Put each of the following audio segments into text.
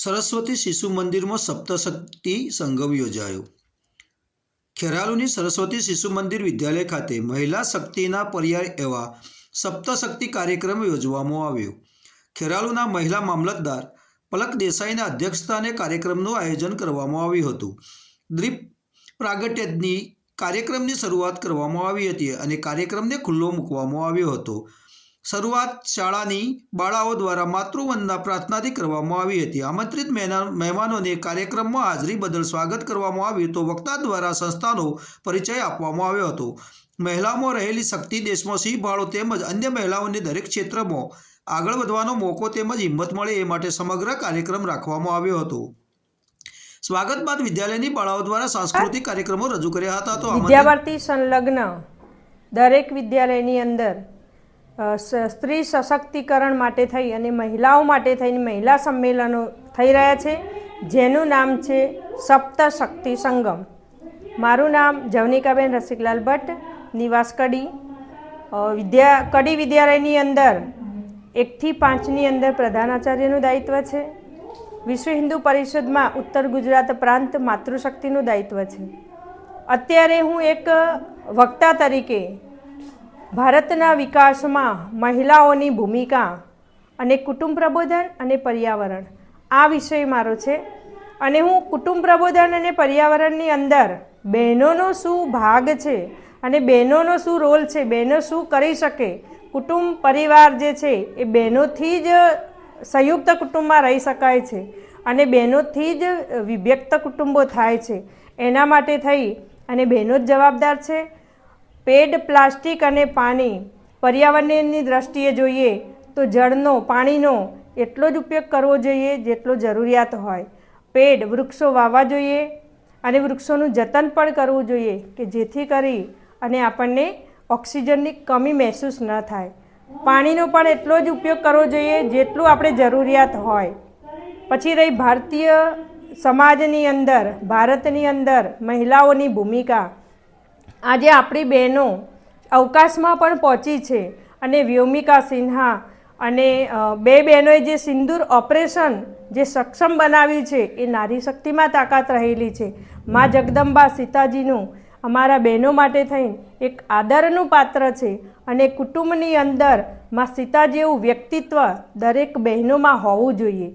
સરસ્વતી શિશુ મંદિરમાં સપ્તશક્તિ સંગમ યોજાયો. ખેરાલુની સરસ્વતી શિશુ મંદિર વિદ્યાલય ખાતે મહિલા શક્તિના પર્યાય એવા સપ્તશક્તિ કાર્યક્રમ યોજવામાં આવ્યો. ખેરાલુના મહિલા મામલતદાર પલક દેસાઈના અધ્યક્ષસ્થાને કાર્યક્રમનું આયોજન કરવામાં આવ્યું હતું. દ્વીપ પ્રાગટ્યની કાર્યક્રમની શરૂઆત કરવામાં આવી હતી અને કાર્યક્રમને ખુલ્લો મૂકવામાં આવ્યો હતો. શરૂઆત શાળાની બાળાઓ દ્વારા માતૃવંદના પ્રાર્થનાથી કરવામાં આવી હતી. આમંત્રિત મહેમાનોને કાર્યક્રમમાં હાજરી બદલ સ્વાગત કરવામાં આવ્યું તો વક્તા દ્વારા સંસ્થાનો પરિચય આપવામાં આવ્યો હતો. મહિલાઓમાં રહેલી શક્તિ, દેશમાં સિંહ ભાળો તેમજ અન્ય મહિલાઓને દરેક ક્ષેત્રમાં આગળ વધવાનો મોકો તેમજ હિંમત મળે એ માટે સમગ્ર કાર્યક્રમ રાખવામાં આવ્યો હતો. સ્વાગત બાદ વિદ્યાલયની બાળાઓ દ્વારા સાંસ્કૃતિક કાર્યક્રમો રજૂ કર્યા હતા તો વિદ્યાવર્તી સંલગ્ન દરેક વિદ્યાલયની અંદર સ્ત્રી સશક્તિકરણ માટે થઈ અને મહિલાઓ માટે થઈને મહિલા સંમેલનો થઈ રહ્યા છે. જેનું નામ છે સપ્તશક્તિ સંગમ. મારું નામ જવનિકાબેન રસિકલાલ ભટ્ટ નિવાસ કડી વિદ્યા, કડી વિદ્યાલયની અંદર એકથી પાંચની અંદર પ્રધાનાચાર્યનું દાયિત્વ છે. વિશ્વ હિન્દુ પરિષદમાં ઉત્તર ગુજરાત પ્રાંત માતૃશક્તિનું દાયિત્વ છે. અત્યારે હું એક વક્તા તરીકે ભારતના વિકાસમાં મહિલાઓની ભૂમિકા અને કુટુંબ પ્રબોધન અને પર્યાવરણ. આ વિષય મારો છે. અને હું કુટુંબ પ્રબોધન અને પર્યાવરણની અંદર બહેનોનો શું ભાગ છે અને બહેનોનો શું રોલ છે, બહેનો શું કરી શકે? કુટુંબ પરિવાર જે છે એ બહેનોથી જ સંયુક્ત કુટુંબમાં રહી શકાય છે અને બહેનોથી જ વિભક્ત કુટુંબો થાય છે. એના માટે થઈ અને બહેનો જ જવાબદાર છે. પેડ પ્લાસ્ટિક અને પાણી પર્યાવરણની દ્રષ્ટિએ જોઈએ તો જળનો, પાણીનો એટલો જ ઉપયોગ કરવો જોઈએ જેટલો જરૂરિયાત હોય. પેડ વૃક્ષો વાવવા જોઈએ અને વૃક્ષોનું જતન પણ કરવું જોઈએ કે જેથી કરી અને આપણને ઓક્સિજનની કમી મહેસૂસ ન થાય. પાણીનો પણ એટલો જ ઉપયોગ કરવો જોઈએ જેટલું આપણે જરૂરિયાત હોય. પછી રહી ભારતીય સમાજની અંદર, ભારતની અંદર મહિલાઓની ભૂમિકા. આજે આપણી બહેનો અવકાશમાં પણ પહોંચી છે અને વ્યોમિકા સિન્હા અને બે બહેનોએ જે સિંદૂર ઓપરેશન જે સક્ષમ બનાવ્યું છે એ નારી શક્તિમાં તાકાત રહેલી છે. મા જગદંબા સીતાજીનું અમારા બહેનો માટે થઈને એક આદરનું પાત્ર છે અને કુટુંબની અંદર મા સીતા જેવું વ્યક્તિત્વ દરેક બહેનોમાં હોવું જોઈએ.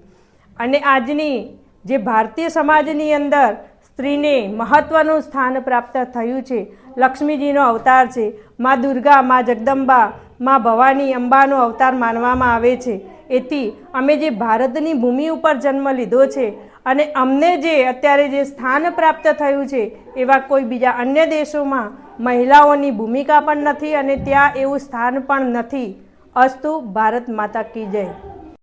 અને આજની જે ભારતીય સમાજની અંદર સ્ત્રીને મહત્ત્વનું સ્થાન પ્રાપ્ત થયું છે. લક્ષ્મીજીનો અવતાર છે. મા દુર્ગા, મા જગદંબા, મા ભવાની, અંબાનો અવતાર માનવામાં આવે છે. એથી અમે જે ભારતની ભૂમિ ઉપર જન્મ લીધો છે અને અમને જે અત્યારે જે સ્થાન પ્રાપ્ત થયું છે, એવા કોઈ બીજા અન્ય દેશોમાં મહિલાઓની ભૂમિકા પણ નથી અને ત્યાં એવું સ્થાન પણ નથી. અસ્તુ ભારત માતા કી જય.